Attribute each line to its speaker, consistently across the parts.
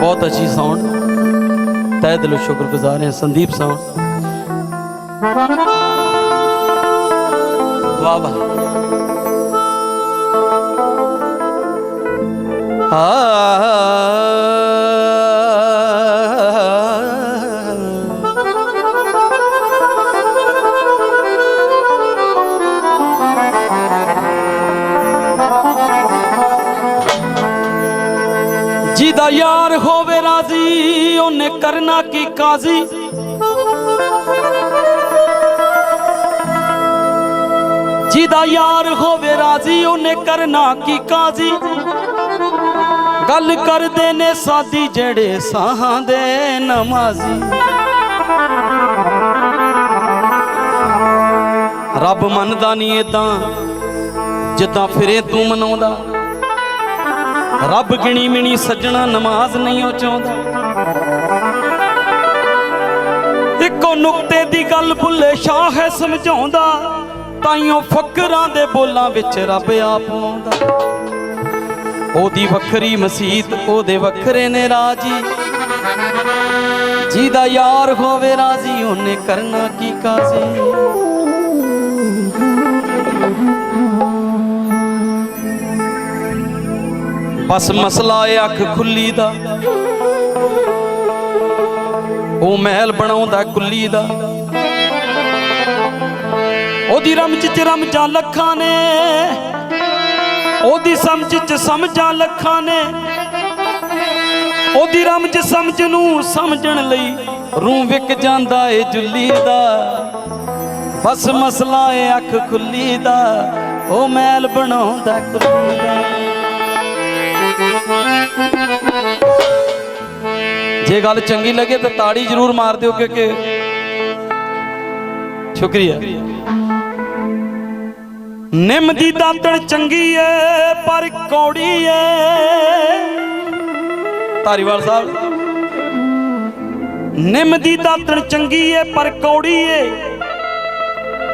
Speaker 1: ਬਹੁਤ ਅੱਛੀ ਸਾਊਂਡ ਤਹਿ ਦਿਲੋਂ ਸ਼ੁਕਰਗੁਜ਼ਾਰ ਹਾਂ ਸੰਦੀਪ ਸਾਊਂਡ ਵਾਹ ਵਾਹ। ਆ ਉਹਨੇ ਕਰਨਾ ਕਾਜ਼ੀ। ਜਿਹਦਾ ਯਾਰ ਹੋਵੇ ਰਾਜ਼ੀ, ਉਹਨੇ ਕਰਨਾ ਕੀ ਕਾਜ਼ੀ? ਗੱਲ ਕਰਦੇ ਨੇ ਸਾਦੀ ਜਿਹੜੇ ਸਾਹਾਂ ਦੇ ਨਮਾਜ਼ੀ। ਰੱਬ ਮੰਨਦਾ ਨਹੀਂ ਏਦਾਂ, ਜਿੱਦਾਂ ਫਿਰੇ ਤੂੰ ਮਨਾਉਂਦਾ। ਰੱਬ ਗਿਣੀ ਮਿਣੀ ਸੱਜਣਾ ਨਮਾਜ਼ ਨਹੀਂ ਉਹ ਚਾਹੁੰਦਾ। ਇੱਕੋ ਨੁਕਤੇ ਦੀ ਗੱਲ ਭੁੱਲੇ ਸ਼ਾਹ ਹੈ ਸਮਝਾਉਂਦਾ, ਤਾਈਓ ਫਕਰਾਂ ਦੇ ਬੋਲਾਂ ਵਿੱਚ ਰੱਬ ਆ ਆਉਂਦਾ। ਉਹਦੀ ਵੱਖਰੀ ਮਸੀਤ, ਉਹਦੇ ਵੱਖਰੇ ਨੇ ਰਾਜੀ। ਜਿਹਦਾ ਯਾਰ ਹੋਵੇ ਰਾਜ਼ੀ, ਉਹਨੇ ਕਰਨਾ ਕੀ ਕਾਜ਼ੀ? ਬਸ ਮਸਲਾ ਏ ਅੱਖ ਖੁੱਲੀ ਦਾ। ਉਹ ਮਹਿਲ ਬਣਾਉਂਦਾ ਕੁੱਲੀ ਦਾ। ਉਹਦੀ ਰਮਜ ਚ ਰਮਜਾਂ ਲੱਖਾਂ ਨੇ। ਉਹਦੀ ਸਮਝ ਚ ਸਮਝਾਂ ਲੱਖਾਂ ਨੇ। ਉਹਦੀ ਰਮਜ ਸਮਝ ਨੂੰ ਸਮਝਣ ਲਈ ਰੂਹ ਵਿਕ ਜਾਂਦਾ ਏ ਜੁੱਲੀ ਦਾ। ਬਸ ਮਸਲਾ ਏ ਅੱਖ ਖੁੱਲੀ ਦਾ। ਉਹ ਮਹਿਲ ਬਣਾਉਂਦਾ ਕੁੱਲੀ ਦਾ। ਜੇ ਗੱਲ ਚੰਗੀ ਲੱਗੇ ਤਾਂ ਤਾੜੀ ਜ਼ਰੂਰ ਮਾਰ ਦਿਓ ਕਿਉਂਕਿ ਸ਼ੁਕਰੀਆ। ਨਿੰਮ ਦੀ ਦਾਤਣ ਚੰਗੀ ਏ, ਪਰ ਕੌੜੀ ਏ। ਧਾਰੀਵਾਲ ਸਾਹਿਬ। ਨਿੰਮ ਦੀ ਦਾਤਣ ਚੰਗੀ ਏ, ਪਰ ਕੌੜੀ ਏ।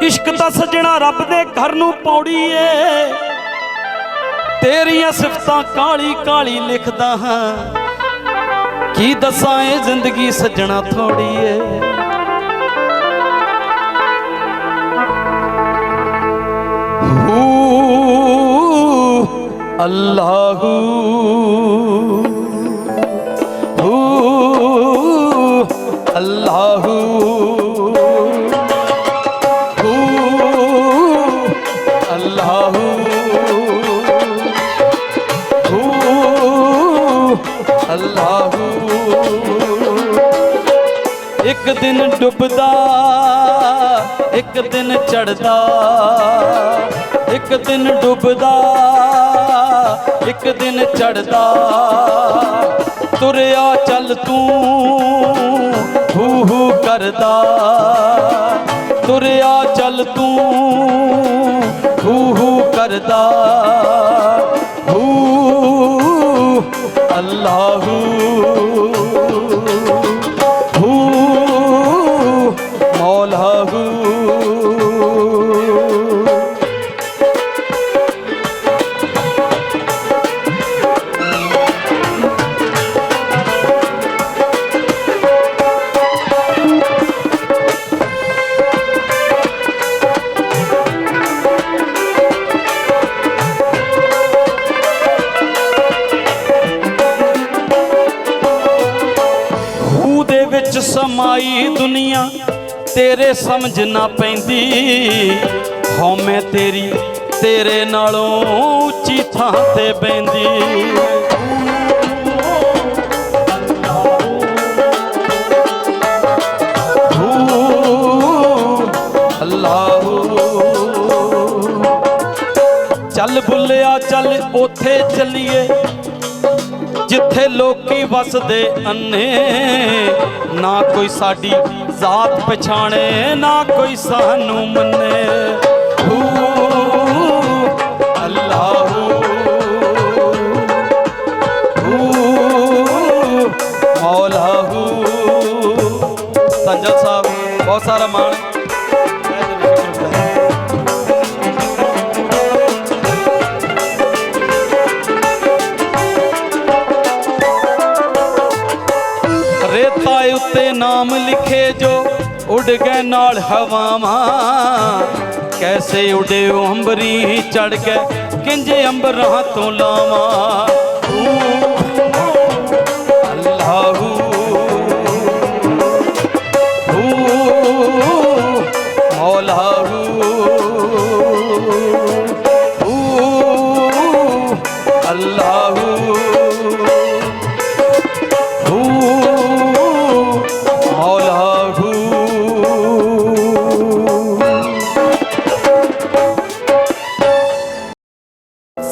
Speaker 1: ਇਸ਼ਕ ਦਾ ਸਜਣਾ ਰੱਬ ਦੇ ਘਰ ਨੂੰ ਪੌੜੀ ਏ। ਤੇਰੀਆਂ ਸਿਫਤਾਂ ਕਾਲੀ ਕਾਲੀ ਲਿਖਦਾ ਹਾਂ। ਕੀ ਦੱਸਾਂ ਇਹ ਜ਼ਿੰਦਗੀ ਸੱਜਣਾ ਥੋੜੀ ਏ। ਹੂ ਅੱਲਾਹੂ ਡੁੱਬਦਾ, ਇੱਕ ਦਿਨ ਚੜਦਾ ਇੱਕ ਦਿਨ ਡੁੱਬਦਾ, ਇੱਕ ਦਿਨ ਚੜਦਾ ਤੁਰਿਆ ਚੱਲ ਤੂੰ, ਹੂ ਹੂ ਕਰਦਾ। ਤੁਰਿਆ ਚੱਲ ਤੂੰ, ਹੂ ਹੂ ਕਰਦਾ। ਹੂ, ਅੱਲਾਹੂ ਸਮਾਈ ਦੁਨੀਆ, ਤੇਰੇ ਸਮਝ ਨਾ ਪੈਂਦੀ। ਹਉਮੈ ਤੇਰੀ, ਤੇਰੇ ਨਾਲੋਂ ਉੱਚੀ ਥਾਂ ਤੇ ਬੈੰਦੀ ਚੱਲ ਬੁੱਲਿਆ, ਚੱਲ ਉਥੇ ਚੱਲੀਏ। ਜਿੱਥੇ ਲੋਕੀ ਵਸਦੇ ਅੰਨੇ, ਨਾ ਕੋਈ ਸਾਡੀ ਜ਼ਾਤ ਪਛਾਣੇ, ਨਾ ਕੋਈ ਸਾਨੂੰ ਮੰਨੇ। ਹੂ, ਅੱਲਾਹੂ, ਹੂ, ਮੌਲਾਹੂ। ਸੰਜਲ ਸਾਹਿਬ, ਬਹੁਤ ਸਾਰਾ ਮਾਣ। ਨਾਮ ਲਿਖੇ ਜੋ ਉੱਡ ਗਏ ਨਾਲ ਹਵਾਵਾਂ। ਕੈਸੇ ਉਡਿਓ ਅੰਬਰੀ ਚੜ ਗਏ, ਕਿੰਜੇ ਅੰਬਰਾਂ ਤੋਂ ਲਾਵਾਂ।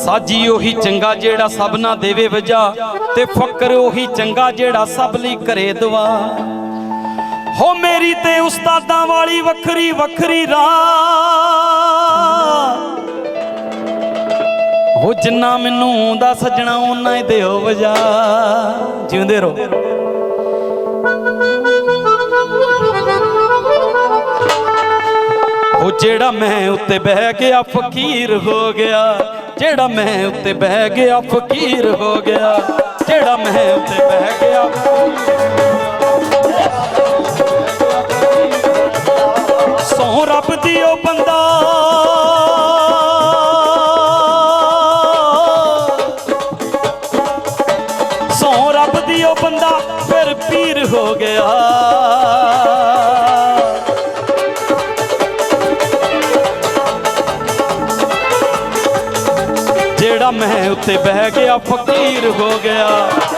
Speaker 1: ਸਾਜੀ ਉਹੀ ਚੰਗਾ ਜਿਹੜਾ ਸਭ ਨਾ ਦੇਵੇ ਵਜਾ ਤੇ ਫਕਰ ਉਹੀ ਚੰਗਾ ਜਿਹੜਾ ਸਭ ਲਈ ਕਰੇ ਦਵਾ ਹੋ ਮੇਰੀ ਤੇ ਉਸਤਾਦਾਂ ਵਾਲੀ ਵੱਖਰੀ ਵੱਖਰੀ ਰਾਹ। ਹੋ ਜਿੰਨਾ ਮੈਨੂੰ ਦਾ ਸਜਣਾ ਉਹਨਾਂ ਹੀ ਦਿਓ ਵਜਾ। ਜਿਉਂਦੇ ਰਹੋ। ਉਹ ਜਿਹੜਾ ਮੈਂ ਉੱਤੇ ਬਹਿ ਗਿਆ, ਫਕੀਰ ਹੋ ਗਿਆ। ਜਿਹੜਾ ਮੈਂ ਉੱਤੇ ਬਹਿ ਗਿਆ, ਫਕੀਰ ਹੋ ਗਿਆ। ਜਿਹੜਾ ਮੈਂ ਉੱਤੇ ਬਹਿ ਗਿਆ। ਸੋ ਰੱਬ ਦੀ ਉਹ ਬੰਦਾ। ਸੋ ਰੱਬ ਦੀ ਉਹ ਬੰਦਾ, ਫਿਰ ਪੀਰ ਹੋ ਗਿਆ। ਜਿਹੜਾ ਮੈਂ ਉੱਤੇ ਬਹਿ ਗਿਆ, ਫਕੀਰ ਹੋ ਗਿਆ।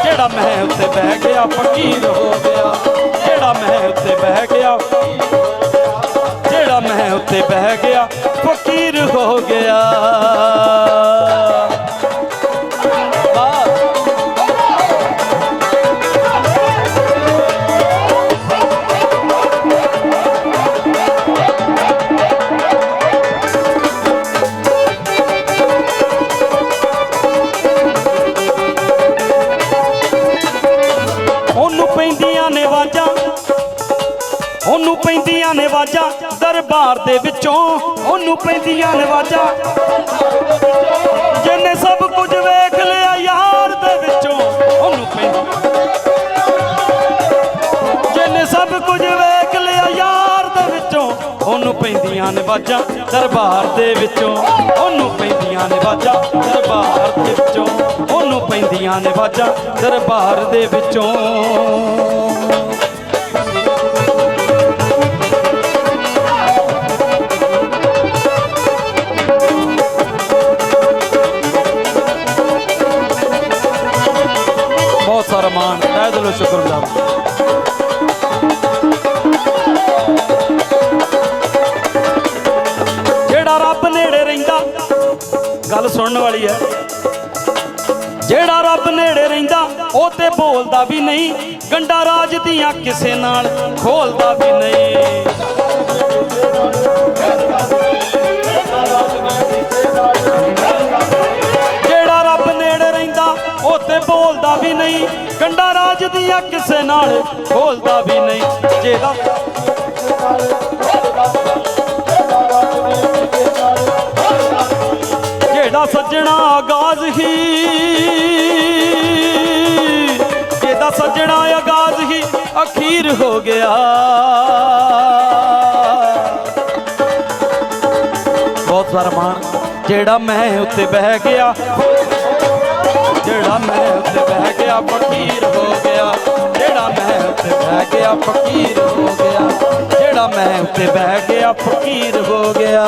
Speaker 1: ਜਿਹੜਾ ਮੈਂ ਉੱਤੇ ਬਹਿ ਗਿਆ, ਫਕੀਰ ਹੋ ਗਿਆ। ਜਿਹੜਾ ਮੈਂ ਉੱਤੇ ਬਹਿ ਗਿਆ, ਜਿਹੜਾ ਮੈਂ ਉੱਤੇ ਬਹਿ ਗਿਆ, ਫਕੀਰ ਹੋ ਗਿਆ। ਉਹਨੂੰ ਪੈਂਦੀਆਂ ਨੇ ਵਾਜਾਂ ਦਰਬਾਰ ਦੇ ਵਿੱਚੋਂ ਉਹਨੂੰ ਪੈਂਦੀਆਂ ਨੇ ਵਾਜਾਂ ਜਿਹਨੇ ਸਭ ਕੁਝ ਵੇਖ ਲਿਆ ਯਾਰ ਦੇ ਵਿੱਚੋਂ, ਉਹਨੂੰ ਪੈਂਦੀ ਜਿਹਨੇ ਸਭ ਕੁਝ ਵੇਖ ਲਿਆ ਯਾਰ ਦੇ ਵਿੱਚੋਂ, ਉਹਨੂੰ ਪੈਂਦੀਆਂ ਨੇ ਵਾਜਾਂ ਦਰਬਾਰ ਦੇ ਵਿੱਚੋਂ। ਉਹਨੂੰ ਪੈਂਦੀਆਂ ਨੇ ਵਾਜਾਂ ਦਰਬਾਰ ਦੇ ਵਿੱਚੋਂ। ਉਹਨੂੰ ਪੈਂਦੀਆਂ ਨੇ ਵਾਜਾਂ ਦਰਬਾਰ ਦੇ ਵਿੱਚੋਂ। ਮਾਣ ਸ਼ੁਕਰਗੁਜ਼ਾਰ ਜਿਹੜਾ ਰੱਬ ਨੇੜੇ ਰਹਿੰਦਾ, ਗੱਲ ਸੁਣਨ ਵਾਲੀ ਹੈ। ਜਿਹੜਾ ਰੱਬ ਨੇੜੇ ਰਹਿੰਦਾ, ਉਹ ਤੇ ਬੋਲਦਾ ਵੀ ਨਹੀਂ। ਗੰਡਾ ਰਾਜ ਦੀਆਂ ਕਿਸੇ ਨਾਲ ਖੋਲਦਾ ਵੀ ਨਹੀਂ। ਤੇ ਬੋਲਦਾ ਵੀ ਨਹੀਂ। ਗੰਡਾ ਰਾਜ ਦੀਆਂ ਕਿਸੇ ਨਾਲ ਬੋਲਦਾ ਵੀ ਨਹੀਂ। ਜਿਹਦਾ ਜਿਹੜਾ ਸੱਜਣਾ ਆਗਾਜ਼ ਹੀ ਜਿਹਦਾ ਸੱਜਣਾ ਆਗਾਜ਼ ਹੀ ਅਖੀਰ ਹੋ ਗਿਆ। ਬਹੁਤ ਸਾਰਾ ਮਾਣ ਜਿਹੜਾ ਮੈਂ ਉੱਤੇ ਬਹਿ ਗਿਆ। ਜਿਹੜਾ ਮੈਂ ਉੱਤੇ ਬਹਿ ਗਿਆ, ਫਕੀਰ ਹੋ ਗਿਆ। ਜਿਹੜਾ ਮੈਂ ਉੱਤੇ ਬਹਿ ਗਿਆ, ਫਕੀਰ ਹੋ ਗਿਆ। ਜਿਹੜਾ ਮੈਂ ਉੱਤੇ ਬਹਿ ਗਿਆ, ਫਕੀਰ ਹੋ ਗਿਆ।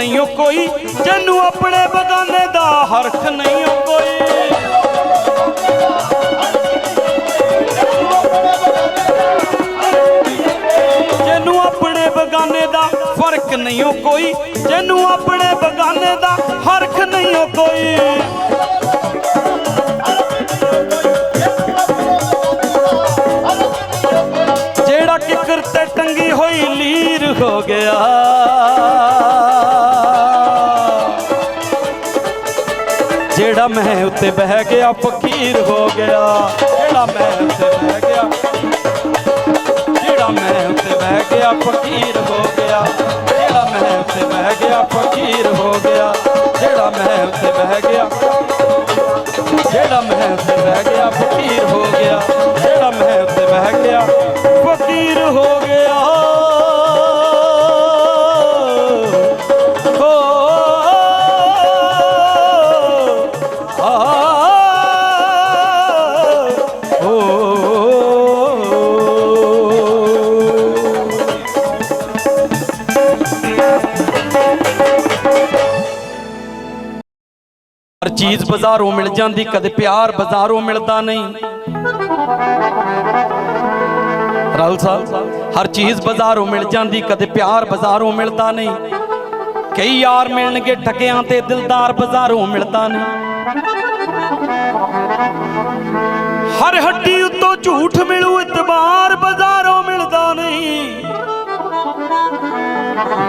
Speaker 1: ਨਹੀਂ ਓ ਕੋਈ, ਜੈਨੂੰ ਆਪਣੇ ਬਗਾਨੇ ਦਾ ਹਰਖ ਨਹੀਂ ਓ ਕੋਈ। ਆਪਣੇ ਬਗਾਨੇ ਫ਼ਰਕ ਨਹੀਂ ਓ ਕੋਈ ਜਿਹਨੂੰ ਆਪਣੇ ਬਗਾਨੇ ਦਾ ਹਰਖ ਨਹੀਂ ਹੋ ਕੋਈ। ਜਿਹੜਾ ਕਿਕਰ ਤੇ ਟੰਗੀ ਹੋਈ ਲੀਰ ਹੋ ਗਿਆ। ਜਿਹੜਾ ਮੈਂ ਉੱਤੇ ਬਹਿ ਗਿਆ, ਫਕੀਰ ਹੋ ਗਿਆ। ਜਿਹੜਾ ਮੈਂ ਉੱਤੇ ਬਹਿ ਗਿਆ, ਜਿਹੜਾ ਮੈਂ ਉੱਤੇ ਬਹਿ ਗਿਆ, ਫਕੀਰ ਹੋ ਗਿਆ। ਜਿਹੜਾ ਮੈਂ ਉੱਤੇ ਬਹਿ ਗਿਆ, ਫਕੀਰ ਹੋ ਗਿਆ। ਜਿਹੜਾ ਮੈਂ ਉੱਤੇ ਬਹਿ ਗਿਆ, ਜਿਹੜਾ ਮੈਂ ਉੱਤੇ ਬਹਿ ਗਿਆ, ਫਕੀਰ ਹੋ ਗਿਆ। ਜਿਹੜਾ ਮੈਂ ਉੱਤੇ ਬਹਿ ਗਿਆ, ਫਕੀਰ ਹੋ ਗਿਆ ਬਾਜ਼ਾਰੋਂ ਮਿਲ ਜਾਂਦੀ, ਕਦੇ ਪਿਆਰ ਬਾਜ਼ਾਰੋਂ ਮਿਲਦਾ ਨਹੀਂ। ਰਾਹੁਲ ਸਾਹਿਬ ਹਰ ਚੀਜ਼ ਬਾਜ਼ਾਰੋਂ ਮਿਲ ਜਾਂਦੀ, ਕਦੇ ਪਿਆਰ ਬਾਜ਼ਾਰੋਂ ਮਿਲਦਾ ਨਹੀਂ। ਕਈ ਯਾਰ ਮਿਲਣਗੇ ਠੱਗਿਆਂ ਤੇ, ਦਿਲਦਾਰ ਬਾਜ਼ਾਰੋਂ ਮਿਲਦਾ ਨਹੀਂ। ਹਰ ਹੱਡੀ ਉੱਤੋਂ ਝੂਠ ਮਿਲੂ, ਇਤਬਾਰ ਬਾਜ਼ਾਰੋਂ ਮਿਲਦਾ ਨਹੀਂ।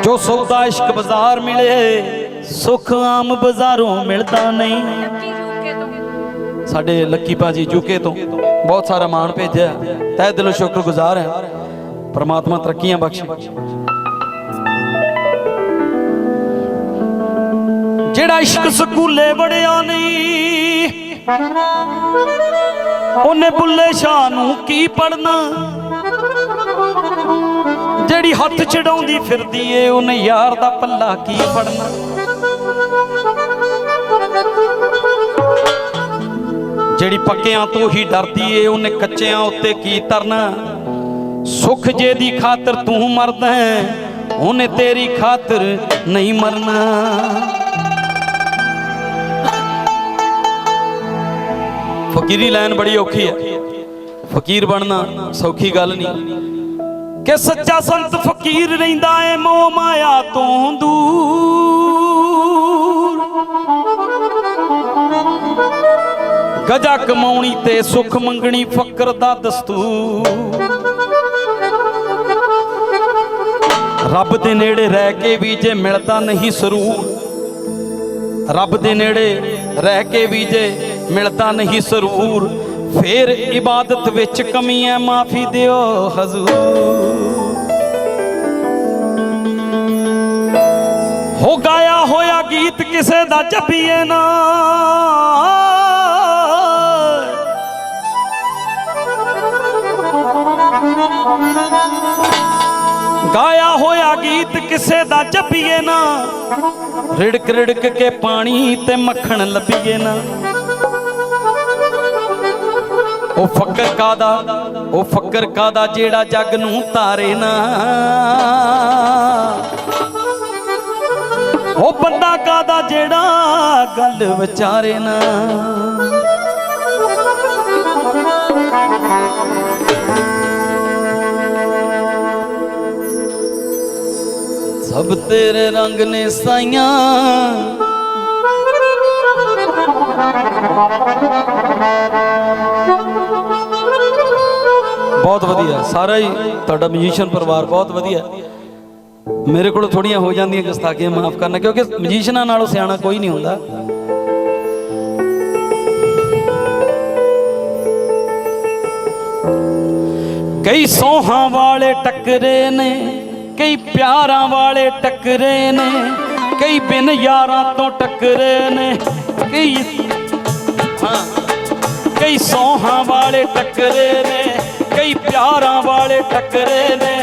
Speaker 1: ਜੋ ਸੌਦਾ ਇਸ਼ਕ ਬਾਜ਼ਾਰ ਮਿਲੇ ਸੁਖ ਆਮ ਬਾਜ਼ਾਰੋਂ ਮਿਲਦਾ ਨਹੀਂ। ਸਾਡੇ ਲੱਕੀ ਭਾਜੀ ਜੁਕੇ ਤੋਂ ਬਹੁਤ ਸਾਰਾ ਮਾਣ ਭੇਜਿਆ। ਤਹਿ ਦਿਲੋਂ ਸ਼ੁਕਰਗੁਜ਼ਾਰ ਹਾਂ। ਪ੍ਰਮਾਤਮਾ ਤਰੱਕੀਆਂ ਬਖਸ਼ੇ। ਜਿਹੜਾ ਇਸ਼ਕ ਸਕੂਲੇ ਵੜਿਆ ਨਹੀਂ, ਉਹਨੇ ਬੁੱਲੇ ਸ਼ਾਹ ਨੂੰ ਕੀ ਪੜਨਾ ਜਿਹੜੀ ਹੱਥ ਚੜਾਉਂਦੀ ਫਿਰਦੀ ਏ, ਉਹਨੇ ਯਾਰ ਦਾ ਪੱਲਾ ਕੀ ਫੜਨਾ? ਜਿਹੜੀ ਪੱਕਿਆਂ ਤੋਂ ਹੀ ਡਰਦੀ ਏ ਉਹਨੇ ਕੱਚਿਆਂ ਉੱਤੇ ਕੀ ਤਰਨਾ? ਸੁਖ ਜੇ ਦੀ ਖਾਤਰ ਤੂੰ ਮਰਦਾ ਹੈ, ਉਹਨੇ ਤੇਰੀ ਖਾਤਰ ਨਹੀਂ ਮਰਨਾ। ਫਕੀਰੀ ਲੈਣ ਬੜੀ ਔਖੀ ਹੈ। ਫਕੀਰ ਬਣਨਾ ਸੌਖੀ ਗੱਲ ਨਹੀਂ। ਕਿ ਸੱਚਾ ਸੰਤ ਫਕੀਰ ਰਹਿੰਦਾ ਏ ਮੋਹ ਮਾਇਆ ਤੋਂ ਦੂਰ। ਗਜਾ ਕਮਾਉਣੀ ਤੇ ਸੁਖ ਮੰਗਣੀ ਫਕਰ ਦਾ ਦਸਤੂਰ। ਰੱਬ ਦੇ ਨੇੜੇ ਰਹਿ ਕੇ ਵੀ ਜੇ ਮਿਲਦਾ ਨਹੀਂ ਸਰੂਰ। ਰੱਬ ਦੇ ਨੇੜੇ ਰਹਿ ਕੇ ਵੀ ਜੇ ਮਿਲਦਾ ਨਹੀਂ ਸਰੂਰ। ਫੇਰ ਇਬਾਦਤ ਵਿੱਚ ਕਮੀ ਹੈ ਮਾਫੀ ਦਿਓ ਹਜ਼ੂਰ। ਹੋ ਗਾਇਆ ਹੋਇਆ ਗੀਤ ਕਿਸੇ ਦਾ ਜਪੀਏ ਨਾ। ਗਾਇਆ ਹੋਇਆ ਗੀਤ ਕਿਸੇ ਦਾ ਜੱਪੀਏ ਨਾ। ਰਿੜਕ ਰਿੜਕ ਕੇ ਪਾਣੀ ਤੇ ਮੱਖਣ ਲੱਭੀਏ ਨਾ। ਉਹ ਫੱਕਰ ਕਾਦਾ, ਉਹ ਫੱਕਰ ਕਾਦਾ ਜਿਹੜਾ ਜੱਗ ਨੂੰ ਤਾਰੇ ਨਾ। ਉਹ ਬੰਦਾ ਕਾਦਾ ਜਿਹੜਾ ਗੱਲ ਵਿਚਾਰੇ ਨਾ। ਸਭ ਤੇਰੇ ਰੰਗ ਨੇ ਸਾਈਆਂ। ਬਹੁਤ ਵਧੀਆ, ਸਾਰਾ ਹੀ ਤੁਹਾਡਾ ਮਿਊਜ਼ੀਸ਼ੀਅਨ ਪਰਿਵਾਰ ਬਹੁਤ ਵਧੀਆ। ਮੇਰੇ ਕੋਲ ਥੋੜੀਆਂ ਹੋ ਜਾਂਦੀਆਂ ਗੁਸਤਾਖੀਆਂ, ਮਾਫ ਕਰਨਾ, ਕਿਉਂਕਿ ਮਿਊਜ਼ੀਸ਼ੀਅਨਾਂ ਨਾਲੋਂ ਸਿਆਣਾ ਕੋਈ ਨਹੀਂ ਹੁੰਦਾ। ਕਈ ਸੋਹਾਂ ਵਾਲੇ ਟੱਕਰੇ ਨੇ ਕਈ ਪਿਆਰਾਂ ਵਾਲੇ ਟੱਕਰੇ ਨੇ, ਕਈ ਬਿਨ ਯਾਰਾਂ ਤੋਂ ਟੱਕਰੇ ਨੇ, ਕਈ ਹਾਂ, ਕਈ ਸੋਹਾਂ ਵਾਲੇ ਟੱਕਰੇ ਨੇ, ਕਈ ਪਿਆਰਾਂ ਵਾਲੇ ਟੱਕਰੇ ਨੇ,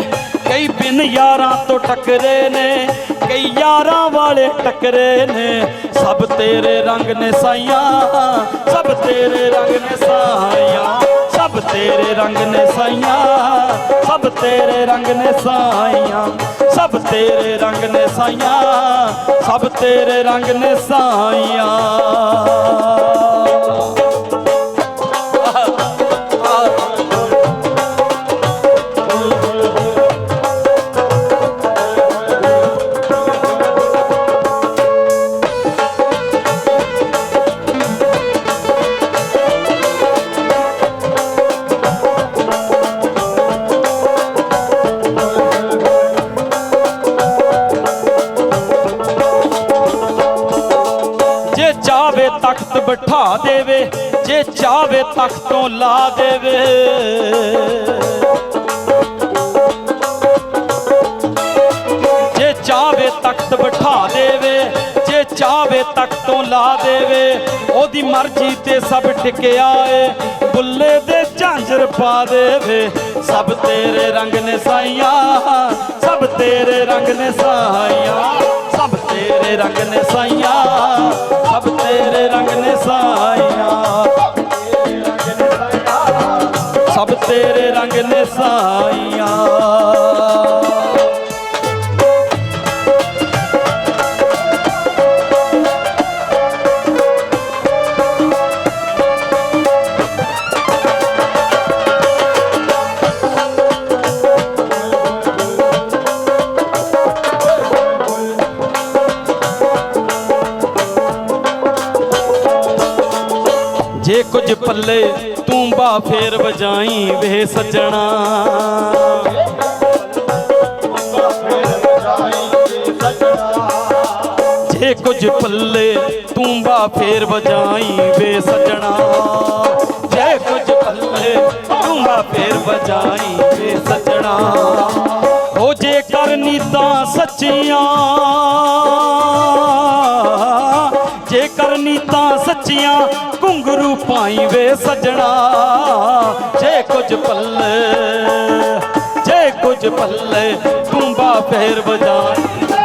Speaker 1: ਕਈ ਬਿਨ ਯਾਰਾਂ ਤੋਂ ਟੱਕਰੇ ਨੇ, ਕਈ ਯਾਰਾਂ ਵਾਲੇ ਟੱਕਰੇ ਨੇ। ਸਭ ਤੇਰੇ ਰੰਗ ਨੇ ਸਾਈਆਂ, ਸਭ ਤੇਰੇ ਰੰਗ ਨੇ ਸਾਈਆਂ। ਸਭ ਤੇਰੇ ਰੰਗ ਨੇ ਸਾਈਆਂ, ਸਭ ਤੇਰੇ ਰੰਗ ਨੇ ਸਾਈਆਂ, ਸਭ ਤੇਰੇ ਰੰਗ ਨੇ ਸਾਈਆਂ, ਸਭ ਤੇਰੇ ਰੰਗ ਨੇ ਸਾਈਆਂ। ਬਿਠਾ ਦੇਵੇ, ਜੇ ਚਾਵੇ ਤਖਤੋਂ ਲਾ ਦੇਵੇ। ਜੇ ਚਾਵੇ ਤਖਤ ਬਿਠਾ ਦੇਵੇ, ਜੇ ਚਾਵੇ ਤਖਤੋਂ ਲਾ ਦੇਵੇ, ਉਹਦੀ ਮਰਜ਼ੀ ਤੇ ਸਭ ਟਿਕਿਆ ਏ ਬੁੱਲੇ ਦੇ ਝਾਂਜਰ ਪਾ ਦੇਵੇ, ਸਭ ਤੇਰੇ ਰੰਗ ਨੇ ਸਾਈਆਂ, ਸਭ ਤੇਰੇ ਰੰਗ ਨੇ ਸਾਈਆਂ। ਤੇਰੇ ਰੰਗ ਨੇ ਸਾਈਆਂ ਸਭ ਤੇਰੇ ਰੰਗ ਨੇ ਸਾਈਆਂ ਸਭ ਤੇਰੇ ਰੰਗ ਨੇ ਸਾਈਆਂ ਕੁਝ ਤੂੰ ਬਾ ਫੇਰ ਵਜਾਈ ਵੇ ਸੱਜਣਾ। ਜੇ ਕੁਝ ਪੱਲੇ, ਤੂੰ ਬਾ ਫੇਰ ਵਜਾਈ ਵੇ ਸੱਜਣਾ। ਜੇ ਕੁਝ ਪੱਲੇ, ਤੂੰ ਬਾ ਫੇਰ ਵਜਾਈ ਵੇ ਸੱਜਣਾ। ਹੋ ਜੇ ਕਰਨੀ ਤਾਂ ਸੱਚੀਆਂ। ਜੇ ਕਰਨੀ ਤਾਂ ਸੱਚੀਆਂ ਗੁਰੂ ਪਾਈ ਵੇ ਸੱਜਣਾ ਜੇ ਕੁਝ ਪੱਲੇ ਜੇ ਕੁਝ ਪੱਲੇ ਤੂੰ ਪੈਰ ਫੇਰ ਵਜਾਈ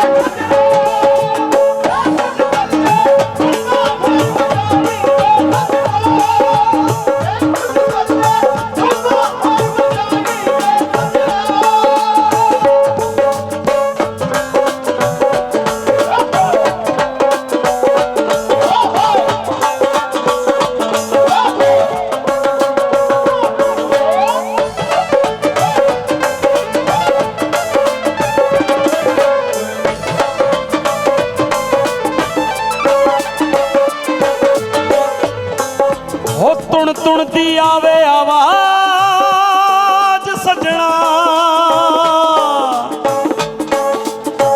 Speaker 1: ਤੁਣ ਆਵੇ ਆਵਾਜ਼ ਸੱਜਣਾ।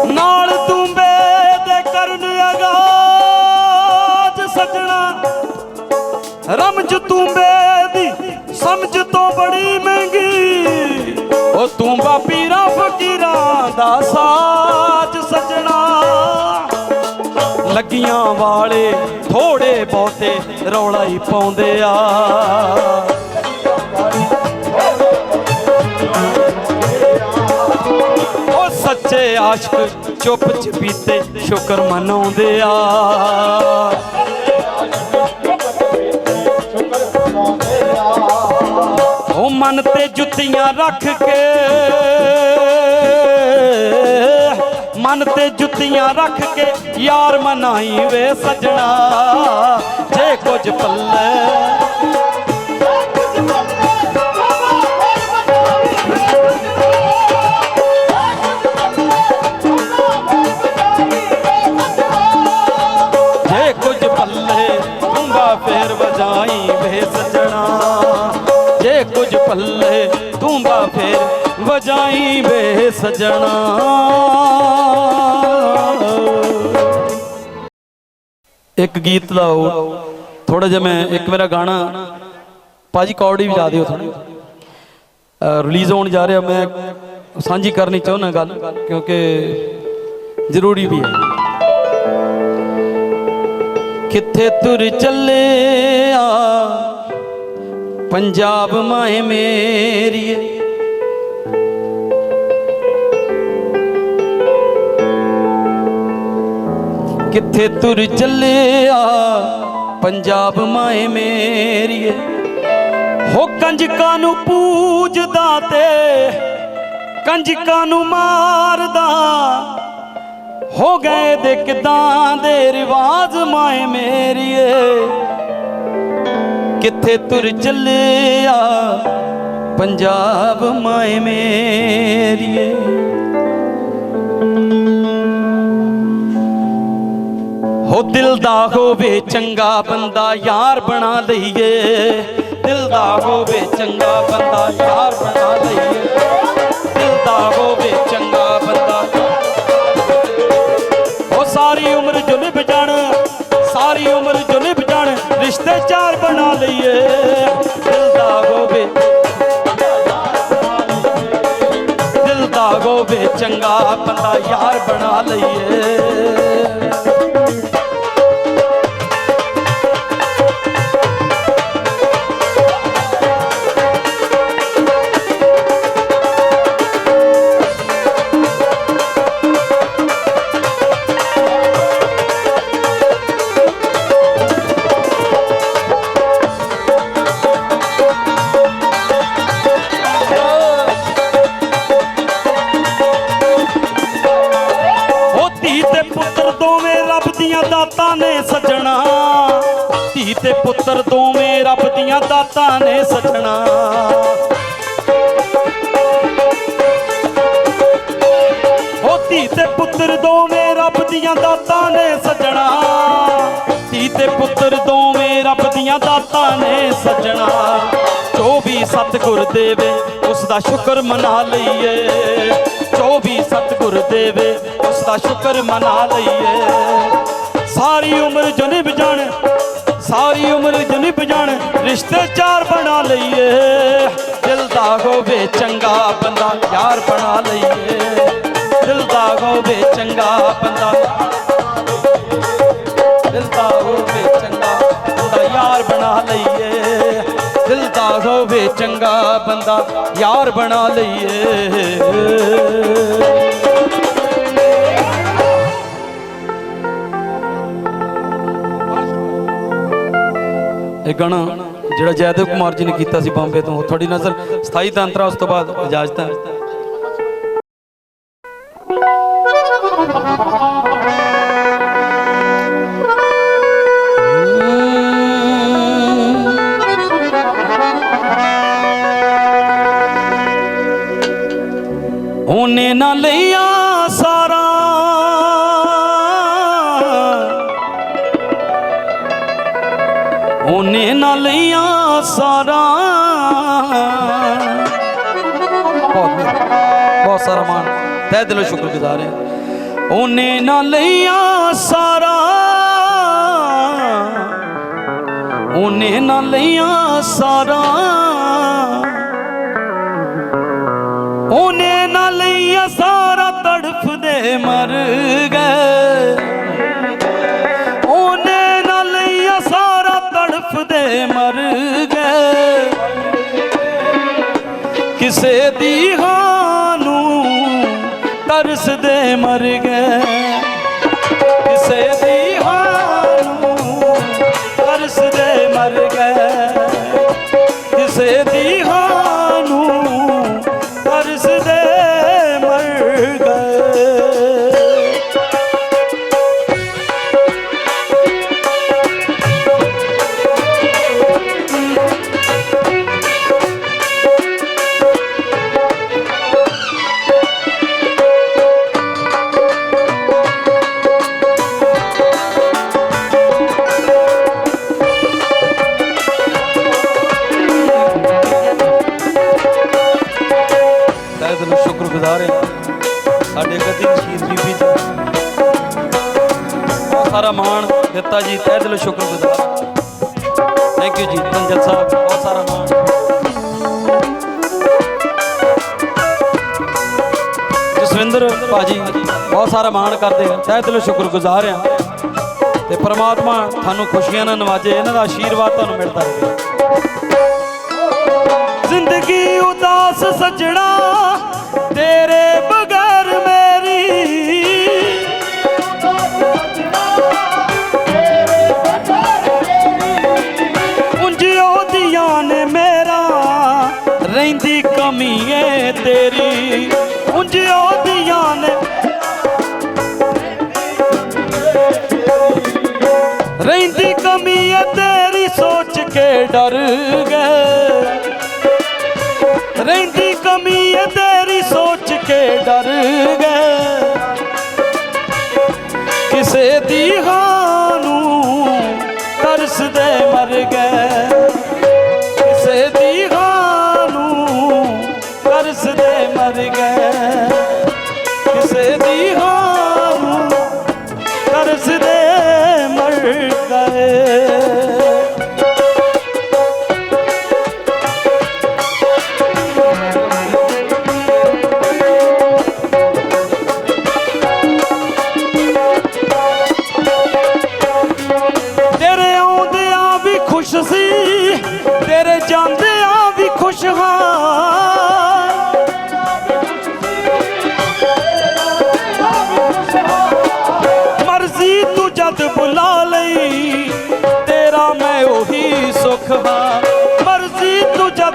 Speaker 1: ਨਾਲ ਤੁੰਬੇ ਦੇ ਕਰਨ ਆਗਾਜ਼ ਸੱਜਣਾ। ਰਮਜ ਤੁੰਬੇ ਦੀ ਸਮਝ ਤੋਂ ਬੜੀ ਮਹਿੰਗੀ। ਉਹ ਤੁੰਬਾ ਪੀਰਾਂ ਫਕੀਰਾਂ ਦਾ ਸਾਜ ਸੱਜਣਾ। ਲੱਗੀਆਂ ਵਾਲੇ ਥੋੜੇ ਬਹੁਤੇ ਰੌਲਾ ਹੀ ਪਾਉਂਦੇ ਆ। ਉਹ ਸੱਚੇ ਆਸ਼ਕ ਚੁੱਪ ਚਪੀਤੇ ਸ਼ੁਕਰ ਮਨਾਉਂਦੇ ਆ। ਉਹ ਮਨ ਤੇ ਜੁੱਤੀਆਂ ਰੱਖ ਕੇ ਮਨ ਤੇ ਜੁੱਤੀਆਂ ਰੱਖ ਕੇ ਯਾਰ ਮਨਾਈ ਵੇ ਸਜਣਾ ਜੇ ਕੁਝ ਪੱਲੇ ਵਜਾਈ ਵੇ ਸਜਣਾ ਇੱਕ ਗੀਤ ਦਾ ਥੋੜਾ ਜਿਹਾ ਮੈਂ, ਇੱਕ ਮੇਰਾ ਗਾਣਾ। ਪਾਜੀ ਕੌੜੀ ਵਜਾ ਦਿਓ ਥੋੜੀ ਰਿਲੀਜ਼ ਹੋਣ ਜਾ ਰਿਹਾ, ਮੈਂ ਸਾਂਝੀ ਕਰਨੀ ਚਾਹੁੰਦਾ ਗੱਲ, ਕਿਉਂਕਿ ਜ਼ਰੂਰੀ ਵੀ ਹੈ। ਕਿੱਥੇ ਤੁਰ ਚੱਲੇ ਆ ਪੰਜਾਬ ਮਾਏ ਮੇਰੀਏ। ਕਿੱਥੇ ਤੁਰ ਚੱਲਿਆ? ਪੰਜਾਬ ਮਾਏ ਮੇਰੀਏ। ਹੋ ਕੰਜਕਾਂ ਨੂੰ ਪੂਜਦਾ ਤੇ ਕੰਜਕਾਂ ਨੂੰ ਮਾਰਦਾ। ਹੋ ਗਏ ਦੇ ਕਿਦਾਂ ਦੇ ਰਿਵਾਜ ਮਾਏ ਮੇਰੀਏ। ਕਿੱਥੇ ਤੁਰ ਚੱਲਿਆ? ਪੰਜਾਬ ਮਾਏ ਮੇਰੀਏ। ਹੋ ਦਿਲ ਦਾ ਹੋਵੇ ਚੰਗਾ ਬੰਦਾ ਯਾਰ ਬਣਾ ਲਈਏ। ਦਿਲ ਦਾ ਹੋਵੇ ਚੰਗਾ ਬੰਦਾ ਯਾਰ ਬਣਾ ਲਈਏ। ਦਿਲ ਦਾ ਹੋਵੇ ਚੰਗਾ ਬੰਦਾ ਉਹ ਸਾਰੀ ਉਮਰ ਜੁਲਬ ਜਾਣ, ਸਾਰੀ ਉਮਰ ਜੁਲਬ ਜਾਣ, ਰਿਸ਼ਤੇ ਚਾਰ ਬਣਾ ਲਈਏ। ਦਿਲ ਦਾ ਹੋਵੇ ਦਿਲ ਦਾ ਹੋਵੇ ਚੰਗਾ ਬੰਦਾ ਯਾਰ ਬਣਾ ਲਈਏ। ਪੁੱਤਰ ਦੋਵੇਂ ਰੱਬ ਦੀਆਂ ਦਾਤਾਂ ਨੇ ਸੱਜਣਾ। ਉਹ ਧੀ ਤੇ ਪੁੱਤਰ ਦੋਵੇਂ ਰੱਬ ਦੀਆਂ ਦਾਤਾਂ ਨੇ ਸੱਜਣਾ। ਧੀ ਤੇ ਪੁੱਤਰ ਦੋਵੇਂ ਰੱਬ ਦੀਆਂ ਦਾਤਾਂ ਨੇ ਸੱਜਣਾ। ਜੋ ਵੀ ਸਤਿਗੁਰ ਦੇਵੇ, ਉਸ ਦਾ ਸ਼ੁਕਰ ਮਨਾ ਲਈਏ। ਜੋ ਵੀ ਸਤਿਗੁਰ ਦੇਵੇ, ਉਸ ਦਾ ਸ਼ੁਕਰ ਮਨਾ ਲਈਏ। ਸਾਰੀ ਉਮਰ ਜਨਿਬ ਜਾਣ ਸਾਰੀ ਉਮਰ ਜਨਿਬ ਜਾਣ, ਰਿਸ਼ਤੇ ਚਾਰ ਬਣਾ ਲਈਏ। ਦਿਲ ਦਾ ਹੋਵੇ ਚੰਗਾ ਬੰਦਾ ਯਾਰ ਬਣਾ ਲਈਏ। ਦਿਲ ਦਾ ਹੋਵੇ ਚੰਗਾ ਬੰਦਾ ਦਿਲ ਦਾ ਹੋਵੇ ਚੰਗਾ ਬੰਦਾ ਯਾਰ ਬਣਾ ਲਈਏ। ਦਿਲ ਦਾ ਹੋਵੇ ਚੰਗਾ ਬੰਦਾ ਯਾਰ ਬਣਾ ਲਈਏ। ਗਾਣਾ, ਜਿਹੜਾ ਜੈਦੇਵ ਕੁਮਾਰ ਜੀ ਨੇ ਕੀਤਾ ਸੀ ਬੰਬੇ ਤੋਂ ਤੁਹਾਡੀ ਨਜ਼ਰ ਸਥਾਈ ਤੰਤਰਾ ਉਸ ਤੋਂ ਬਾਅਦ ਇਜਾਜ਼ਤ ਹੈ। ਉਹਨੇ ਨਾ ਲਿਆ ਸਾਰਾ। ਬਹੁਤ ਬਹੁਤ ਸਾਰਾ ਮਾਨ ਤਹਿ ਦਿਲੋਂ ਸ਼ੁਕਰਗੁਜ਼ਾਰ ਹਾਂ। ਉਹਨੇ ਨਾ ਲਿਆ ਸਾਰਾ। ਉਹਨੇ ਨਾ ਲਿਆ ਸਾਰਾ। ਉਹਨੇ ਨਾ ਲਿਆ ਸਾਰਾ ਤੜਫਦੇ ਮਰ ਗਏ। ਕਿਸੇ ਦੀ ਹਾਂ ਨੂੰ ਤਰਸਦੇ ਮਰ ਗਏ। ਕਿਸੇ ਦੀ ਹਾਂ ਨੂੰ ਤਰਸਦੇ ਮਰ ਗਏ। ਕਿਸੇ ਜਸਵਿੰਦਰ, ਭਾਜੀ, ਬਹੁਤ ਸਾਰਾ ਮਾਣ ਕਰਦੇ ਆ। ਤਹਿ ਦਿਲੋਂ ਸ਼ੁਕਰਗੁਜ਼ਾਰ ਹਾਂ ਤੇ ਪ੍ਰਮਾਤਮਾ ਤੁਹਾਨੂੰ ਖੁਸ਼ੀਆਂ ਨਾਲ ਨਵਾਜੇ, ਇਹਨਾਂ ਦਾ ਆਸ਼ੀਰਵਾਦ ਤੁਹਾਨੂੰ ਮਿਲਦਾ ਰਹੇ। ਜ਼ਿੰਦਗੀ ਉਦਾਸ ਸਜਣਾ, ਤੇਰੇ ਬਗੈਰ ਮੇਰੀ। ਉਂਝ ਉਹਦੀਆਂ ਨੇ ਮੇਰਾ, ਰਹਿੰਦੀ ਕਮੀ ਏ ਤੇਰੀ। ਕਮੀ ਏ ਤੇਰੀ ਸੋਚ ਕੇ ਡਰ ਗਏ। ਰਹਿੰਦੀ ਕਮੀ ਹੈ ਤੇਰੀ ਸੋਚ ਕੇ ਡਰ ਗਏ। ਕਿਸੇ ਦੀ ਹਾਂ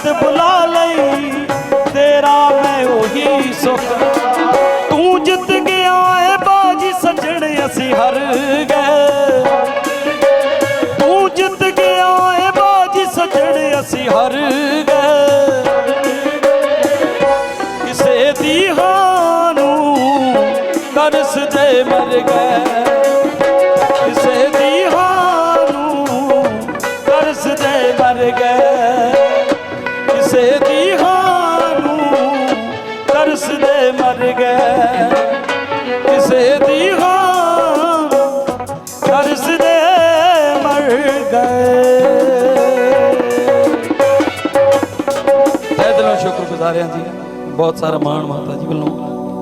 Speaker 1: ਜਦ ਬੁਲਾ ਲਈ, ਤੇਰਾ ਮੈਂ ਉਹੀ ਸੁਖ। ਤੂੰ ਜਿੱਤ ਗਿਆ ਏ ਬਾਜੀ ਸੱਜਣ, ਅਸੀਂ ਹਰ ਗਏ। ਬਹੁਤ ਸਾਰਾ ਮਾਣ ਮਾਤਾ ਜੀ ਵੱਲੋਂ।